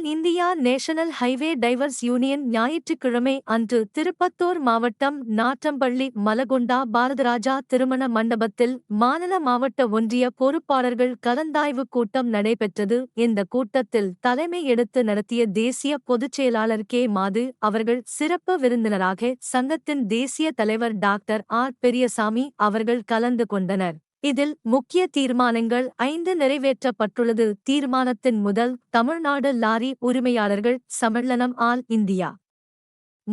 முன்னாள் India national highway drivers union ஞாயிற்றுக்கிழமை அன்று திருப்பத்தூர் மாவட்டம் நாற்றம்பள்ளி மலகுண்டா பாரதராஜா திருமண மண்டபத்தில் மாநில மாவட்ட ஒன்றிய பொறுப்பாளர்கள் கலந்தாய்வு கூட்டம் நடைபெற்றது. இந்த கூட்டத்தில் தலைமை எடுத்து நடத்திய தேசிய பொதுச் செயலாளர் கே. மாது அவர்கள் சிறப்பு விருந்தினராக சங்கத்தின் தேசிய தலைவர் டாக்டர் ஆர். பெரியசாமி அவர்கள் கலந்து கொண்டனர். இதில் முக்கிய தீர்மானங்கள் ஐந்து நிறைவேற்றப்பட்டுள்ளது. தீர்மானத்தின் முதல் தமிழ்நாடு லாரி உரிமையாளர்கள் சம்மேளனம் ஆல் இந்தியா.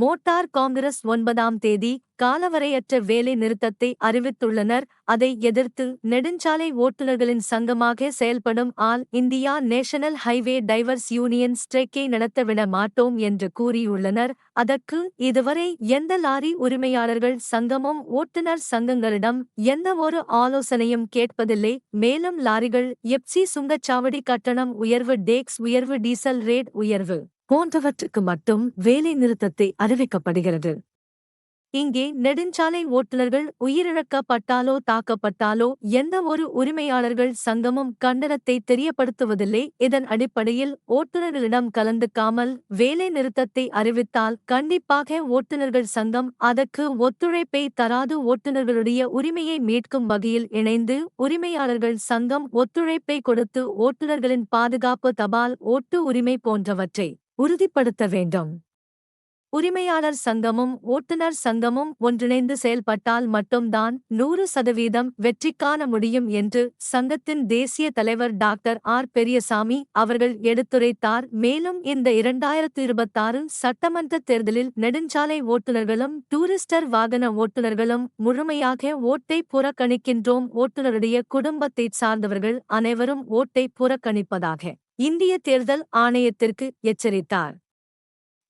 மோட்டார் காங்கிரஸ் ஒன்பதாம் தேதி காலவரையற்ற வேலை நிறுத்தத்தை அறிவித்துள்ளனர். அதை எதிர்த்து நெடுஞ்சாலை ஓட்டுநர்களின் சங்கமாக செயல்படும் all India national highway drivers union ஸ்ட்ரைக்கை நடத்தவிட மாட்டோம் என்று கூறியுள்ளனர். அதற்கு இதுவரை எந்த லாரி உரிமையாளர்கள் சங்கமும் ஓட்டுநர் சங்கங்களிடம் எந்த ஒரு ஆலோசனையும் கேட்பதில்லை. மேலும் லாரிகள் எப்சி சுங்கச்சாவடி கட்டணம் உயர்வு டேக்ஸ் உயர்வு டீசல் ரேட் உயர்வு. போன்றவற்றுக்கு மட்டும் வேலை நிறுத்தத்தை அறிவிக்கப்படுகிறது. இங்கே நெடுஞ்சாலை ஓட்டுநர்கள் உயிரிழக்கப்பட்டாலோ தாக்கப்பட்டாலோ எந்த ஒரு உரிமையாளர்கள் சங்கமும் கண்டனத்தை தெரியப்படுத்துவதில்லை. இதன் அடிப்படையில் ஓட்டுநர்களிடம் கலந்துக்காமல் வேலை நிறுத்தத்தை அறிவித்தால் கண்டிப்பாக ஓட்டுநர்கள் சங்கம் அதற்கு ஒத்துழைப்பை தராது. ஓட்டுநர்களுடைய உரிமையை மீட்கும் வகையில் இணைந்து உரிமையாளர்கள் சங்கம் ஒத்துழைப்பை கொடுத்து ஓட்டுநர்களின் பாதுகாப்பு தபால் ஓட்டு உரிமை போன்றவற்றை உறுதிப்படுத்த வேண்டும். உரிமையாளர் சங்கமும் ஓட்டுநர் சங்கமும் ஒன்றிணைந்து செயல்பட்டால் மட்டும்தான் நூறு சதவீதம் வெற்றி காண முடியும் என்று சங்கத்தின் தேசிய தலைவர் டாக்டர் ஆர். பெரியசாமி அவர்கள் எடுத்துரைத்தார். மேலும் இந்த இரண்டாயிரத்து இருபத்தாறு சட்டமன்ற தேர்தலில் நெடுஞ்சாலை ஓட்டுநர்களும் டூரிஸ்டர் வாகன ஓட்டுநர்களும் முழுமையாக ஓட்டை புறக்கணிக்கின்றோம். ஓட்டுநருடைய குடும்பத்தைச் சார்ந்தவர்கள் அனைவரும் ஓட்டை புறக்கணிப்பதாக இந்திய தேர்தல் ஆணையத்திற்கு எச்சரித்தார்.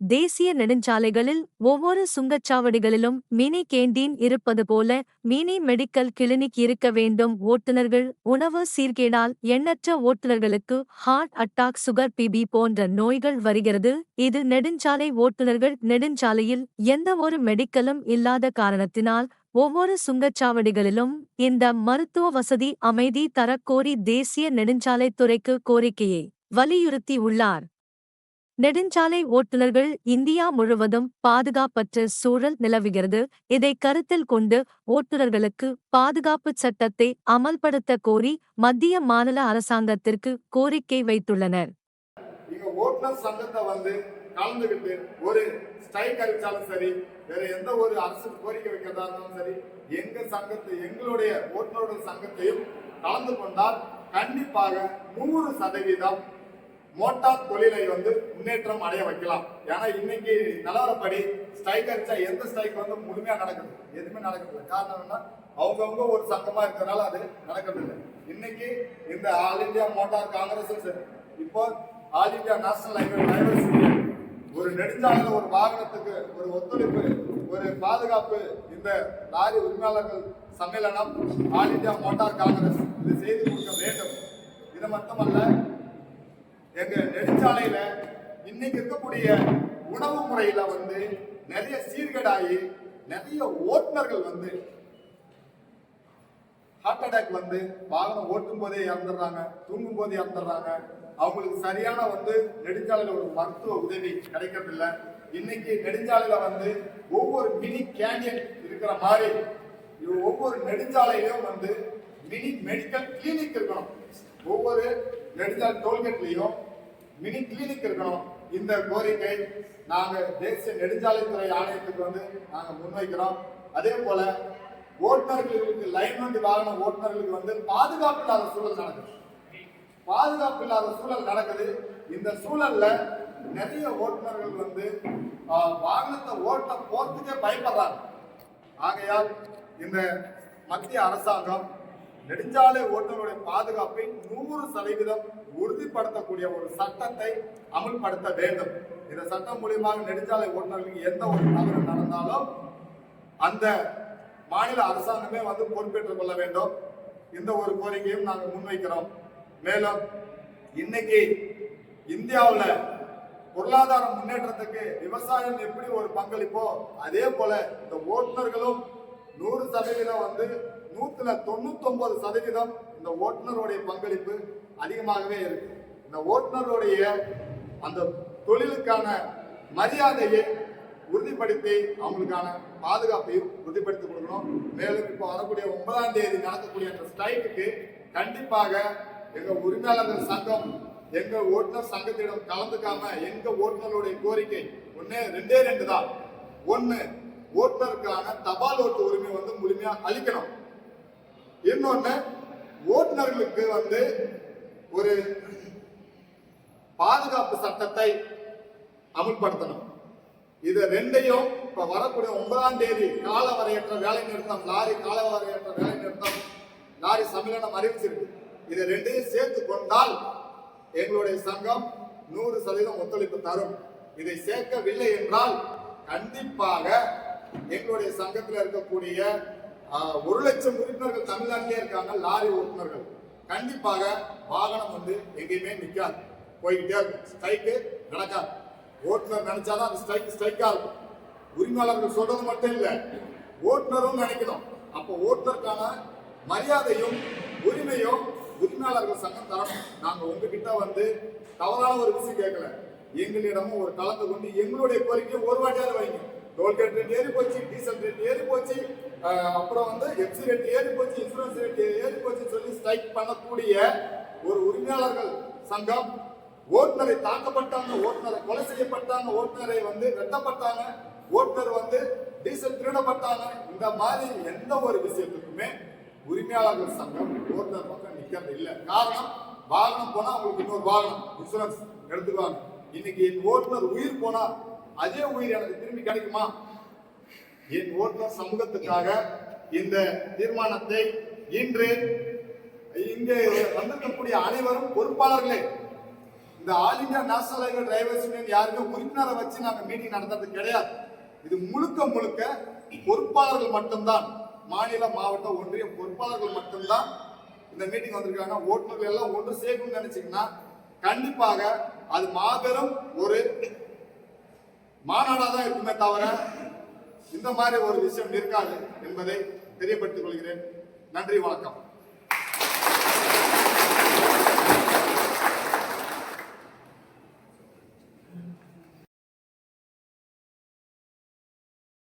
தேசிய நெடுஞ்சாலைகளில் ஒவ்வொரு சுங்கச்சாவடிகளிலும் மினி கேண்டீன் இருப்பது போல மினி மெடிக்கல் கிளினிக் இருக்க வேண்டும் ஓட்டுநர்கள் உணவு சீர்கேடால் எண்ணற்ற ஓட்டுநர்களுக்கு ஹார்ட் அட்டாக் சுகர் பிபி போன்ற நோய்கள் வருகிறது. இது நெடுஞ்சாலை ஓட்டுநர்கள் நெடுஞ்சாலையில் எந்த ஒரு மெடிக்கலும் இல்லாத காரணத்தினால் ஒவ்வொரு சுங்கச்சாவடிகளிலும் இந்த மருத்துவ வசதி அமைதி தரக்கோரி தேசிய நெடுஞ்சாலைத்துறைக்கு கோரிக்கையை வலியுறுத்தியுள்ளார் நெடுஞ்சாலை ஓட்டுநர்கள் இந்தியா முழுவதும் பாதுகாப்பற்ற சூழல் நிலவுகிறது. இதை கருத்தில் கொண்டு ஓட்டுநர்களுக்கு பாதுகாப்பு சட்டத்தை அமல்படுத்த கோரி மத்திய மாநில அரசாங்கத்திற்கு கோரிக்கை வைத்துள்ளனர். ஓட்டுநர் சங்கத்தை வந்து கலந்துகிட்டு ஒரு ஸ்ட்ரைக் அறிவிச்சாலும் சரி வேற எந்த ஒரு அரசு கோரிக்கை வைக்கிறதா இருந்தாலும் சரி எங்க சங்கத்தை எங்களுடைய ஓட்டுநருடைய சங்கத்தையும் கலந்து கொண்டால் கண்டிப்பாக நூறு சதவீதம் மோட்டார் தொழிலை வந்து முன்னேற்றம் அடைய வைக்கலாம். ஏன்னா இன்னைக்கு நிலவரப்படி ஸ்ட்ரைக் அடிச்சா எந்த ஸ்ட்ரைக் வந்து முழுமையா நடக்குது? எதுவுமே நடக்கிறது காரணம் என்ன? அவங்கவுங்க ஒரு சங்கமா இருக்கிறதுனால அது நடக்கிறது இல்லை இன்னைக்கு இந்த ஆல் இந்தியா மோட்டார் காங்கிரஸ் சரி இப்போ all India national highway drivers ஒரு நெடுஞ்சாலையில் ஒரு வாகனத்துக்கு ஒரு ஒத்துழைப்பு ஒரு பாதுகாப்பு இந்த லாரி உரிமையாளர்கள் சம்மேளனம் ஆல் இந்தியா மோட்டார் காங்கிரஸ் இது செய்து கொடுக்க வேண்டும். இது மட்டுமல்ல எங்க நெடுஞ்சாலையில இன்னைக்கு இருக்கக்கூடிய உணவு முறையில வந்து நிறைய சீர்கேடாகி நிறைய ஓட்டுநர்கள் வந்து ஹார்ட் அட்டாக் வந்து வாகனம் ஓட்டும் போதே இறந்துடுறாங்க தூங்கும் போதே இறந்துடுறாங்க. அவங்களுக்கு சரியான வந்து நெடுஞ்சாலையில ஒரு மருத்துவ உதவி கிடைக்கிறதில்ல இன்னைக்கு நெடுஞ்சாலையில வந்து ஒவ்வொரு மினி கேண்டியன் இருக்கிற மாதிரி ஒவ்வொரு நெடுஞ்சாலையிலும் வந்து மினி மெடிக்கல் கிளினிக் இருக்கணும். ஒவ்வொரு நெடுஞ்சாலை டோல்கேட்லயும் மினி கிளினிக் இருக்கணும். இந்த கோரிக்கை நாங்க தேசிய நெடுஞ்சாலைத்துறை ஆணையத்துக்கு வந்து நாங்க முன்வைக்கிறோம். அதே போல ஓட்டுநர்களுக்கு லைன் வண்டி வாகன ஓட்டுநர்களுக்கு வந்து பாதுகாப்பு இல்லாத சூழல் நடக்குது. பாதுகாப்பு இல்லாத சூழல் நடக்குது. இந்த சூழல்ல நிறைய ஓட்டுநர்கள் வந்து வாகனத்தை ஓட்ட போறதுக்கே பயப்படுறாங்க. ஆகையால் இந்த மத்திய அரசாங்கம் நெடுஞ்சாலை ஓட்டுநருடைய பாதுகாப்பை நூறு சதவீதம் உறுதிப்படுத்தக்கூடிய ஒரு சட்டத்தை அமல்படுத்த வேண்டும். இந்த சட்டம் மூலியமாக நெடுஞ்சாலை ஓட்டுநர்களுக்கு எந்த ஒரு தவறு நடந்தாலும் அந்த மாநில அரசாங்கமே வந்து பொறுப்பேற்றுக் கொள்ள வேண்டும். இந்த ஒரு கோரிக்கையும் நாங்கள் முன்வைக்கிறோம். மேலும் இன்னைக்கு இந்தியாவில் பொருளாதார முன்னேற்றத்துக்கு விவசாயம் எப்படி ஒரு பங்களிப்போ அதே போல இந்த ஓட்டுநர்களும் நூறு சதவீதம் வந்து நூத்துல தொண்ணூத்தொன்பது சதவீதம் இந்த ஓட்டுநருடைய பங்களிப்பு அதிகமாகவே இருக்கு. இந்த ஓட்டுநருடைய அந்த தொழிலுக்கான மரியாதையை உறுதிப்படுத்தி அவங்களுக்கான பாதுகாப்பையும் உறுதிப்படுத்தி கொடுக்கணும். மேலும் இப்போ வரக்கூடிய ஒன்பதாம் தேதி நடக்கக்கூடிய அந்த ஸ்ட்ரைக்கு கண்டிப்பாக எங்க உரிமையாளர்கள் சங்கம் எங்க ஓட்டுநர் சங்கத்திடம் கலந்துக்காம எங்க ஓட்டுநருடைய கோரிக்கை ஒன்னு ரெண்டே ரெண்டு தான். ஒன்னு ஓட்டுநருக்கான தபால் ஓட்டு உரிமை வந்து முழுமையா அளிக்கணும். இன்னொன்னு ஓட்டுநர்களுக்கு வந்து ஒரு பாதுகாப்பு சட்டத்தை அமுல்படுத்தணும். இது ரெண்டையும் இப்ப வரக்கூடிய ஒன்பதாம் தேதி கால வரையற்ற வேலை நிறுத்தம் லாரி கால வரையற்ற வேலை நிறுத்தம் லாரி சம்மேளனம் அறிவிச்சிருக்கு. இதை ரெண்டையும் சேர்த்து கொண்டால் எங்களுடைய சங்கம் நூறு சதவீதம் ஒத்துழைப்பு தரும். இதை சேர்க்கவில்லை என்றால் கண்டிப்பாக எங்களுடைய சங்கத்தில் இருக்கக்கூடிய ஒரு லட்சம் உறுப்பினர்கள் தமிழ்நாட்டிலே இருக்காங்க லாரி ஓட்டுநர்கள். கண்டிப்பாக வாகனம் வந்து எங்கேயுமே நிற்காது போய்கிட்டே இருக்கும். ஸ்ட்ரைக்கு நடக்காது. ஓட்டுநர் நினைச்சாதான் அந்த ஸ்ட்ரைக் ஸ்ட்ரைக்காக இருக்கும். உரிமையாளர்கள் சொல்றது மட்டும் இல்லை. ஓட்டுநரும் நினைக்கணும். அப்போ ஓட்டுநருக்கான மரியாதையும் உரிமையும் உரிமையாளர்கள் சங்கம் தரணும். நாங்கள் உங்ககிட்ட வந்து தவறான ஒரு விஷயம் கேட்கல. எங்களிடமும் ஒரு கலந்து கொண்டு எங்களுடைய கோரிக்கை ஒரு வாட்டியாவது வைங்க. டோல்கேட் ரேட் ஏறி போச்சு டீசல் ரேட் ஏறி போச்சு. அப்புறம் வந்து எஃப்சி ரேட் ஏறி போச்சு இன்சூரன்ஸ் ரேட் ஏறி போச்சு சொல்லி ஸ்ட்ரைக் பண்ணக்கூடிய ஒரு உரிமையாளர்கள் சங்கம். ஓட்டுநரை தாக்கப்பட்டாங்க ஓட்டுநரை கொலை செய்யப்பட்டாங்க ஓட்டுநரை வந்து வெட்டப்பட்டாங்க ஓட்டுநர் வந்து டீசல் திருடப்பட்டாங்க. இந்த மாதிரி எந்த ஒரு விஷயத்துக்குமே உரிமையாளர்கள் சங்கம் ஓட்டுநர் பக்கம் நிக்கிறது இல்லை. காரணம் வாகனம் போனா அவங்களுக்கு இன்னொரு வாகனம் இன்சூரன்ஸ் எடுத்துக்குவாங்க. இன்னைக்கு என் ஓட்டுநர் உயிர் போனா அதே உயிர் எனக்கு திரும்பி கிடைக்குமா? என் ஓட்டுநர் சமூகத்துக்காக இந்த தீர்மானத்தை இன்று இங்கே வந்திருக்கக்கூடிய அனைவரும் பொறுப்பாளர்களே இந்த all India national highway drivers union யாருக்கும் உறுப்பினரை வச்சு நாங்க மீட்டிங் நடத்துறது கிடையாது. இது முழுக்க முழுக்க பொறுப்பாளர்கள் மட்டும்தான் மாநில மாவட்ட ஒன்றிய பொறுப்பாளர்கள் மட்டும்தான் இந்த மீட்டிங் வந்திருக்காங்க. ஓட்டுநர்கள் எல்லாம் ஒன்று சேர்க்கணும்னு நினைச்சீங்கன்னா கண்டிப்பாக அது மாபெரும் ஒரு மாநாடாக தான் இருக்குமே தவிர இந்த மாதிரி ஒரு விஷயம் இருக்காது என்பதை தெரியப்படுத்திக் கொள்கிறேன். நன்றி வணக்கம்.